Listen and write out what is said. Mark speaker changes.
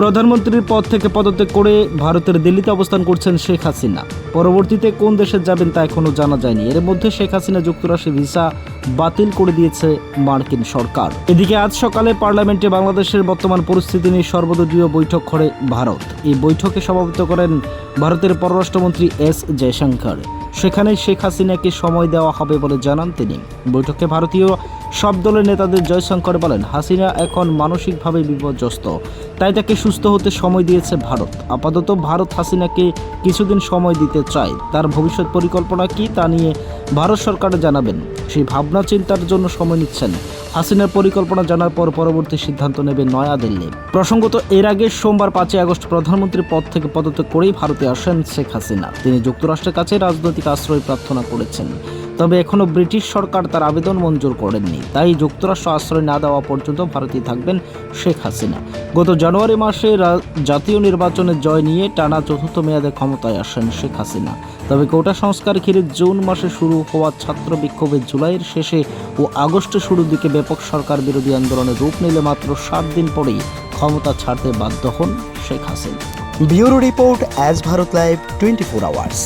Speaker 1: প্রধানমন্ত্রীর পদ থেকে পদত্যাগ করে ভারতের দিল্লিতে অবস্থান করছেন শেখ হাসিনা। পরবর্তীতে কোন দেশে যাবেন তা এখনও জানা যায়নি। এর মধ্যে শেখ হাসিনা যুক্তরাষ্ট্রে ভিসা বাতিল করে দিয়েছে মার্কিন সরকার। এদিকে আজ সকালে পার্লামেন্টে বাংলাদেশের বর্তমান পরিস্থিতি নিয়ে সর্বদলীয় বৈঠক করে ভারত। এই বৈঠকে সভাপতিত্ব করেন ভারতের পররাষ্ট্রমন্ত্রী এস জয়শঙ্কর। সেখানে শেখ হাসিনাকে সময় দেওয়া হবে বলে জানান তিনি। বৈঠকে ভারতীয় সব দলের নেতাদের জয়শঙ্কর বলেন, হাসিনা এখন মানসিকভাবে বিপর্যস্ত। তাই তাকে সুস্থ হতে সময় দিয়েছে ভারত। আপাতত ভারত হাসিনাকে কিছুদিন সময় দিতে চায়। তার ভবিষ্যৎ পরিকল্পনা কি তা নিয়ে ভারত সরকার জানাবেন। সেই ভাবনা চিন্তার জন্য সময় নিচ্ছেন হাসিনার পরিকল্পনা জানার পর পরবর্তী সিদ্ধান্ত নেবে নয়াদিল্লি প্রসঙ্গত, এর আগে সোমবার পাঁচই আগস্ট প্রধানমন্ত্রীর পদ থেকে পদত্যাগ করেই ভারতে আসেন শেখ হাসিনা। তিনি যুক্তরাষ্ট্রের কাছে রাজনৈতিক আশ্রয় প্রার্থনা করেছেন। তবে এখনও ব্রিটিশ সরকার তার আবেদন মঞ্জুর করেননি। তাই যুক্তরাষ্ট্র আশ্রয় না দেওয়া পর্যন্ত ভারতে থাকবেন শেখ হাসিনা। গত জানুয়ারি মাসে জাতীয় নির্বাচনে জয় নিয়ে টানা চতুর্থ মেয়াদে ক্ষমতায় আসেন শেখ হাসিনা। তবে কোটা সংস্কার ঘিরে জুন মাসে শুরু হওয়া ছাত্র বিক্ষোভে জুলাইয়ের শেষে ও আগস্টের শুরুর দিকে ব্যাপক সরকার বিরোধী আন্দোলনে রূপ নিলে মাত্র সাত দিন পরেই ক্ষমতা ছাড়তে বাধ্য হন Sheikh Hasina.
Speaker 2: Bureau report as Bharat live twenty four hours.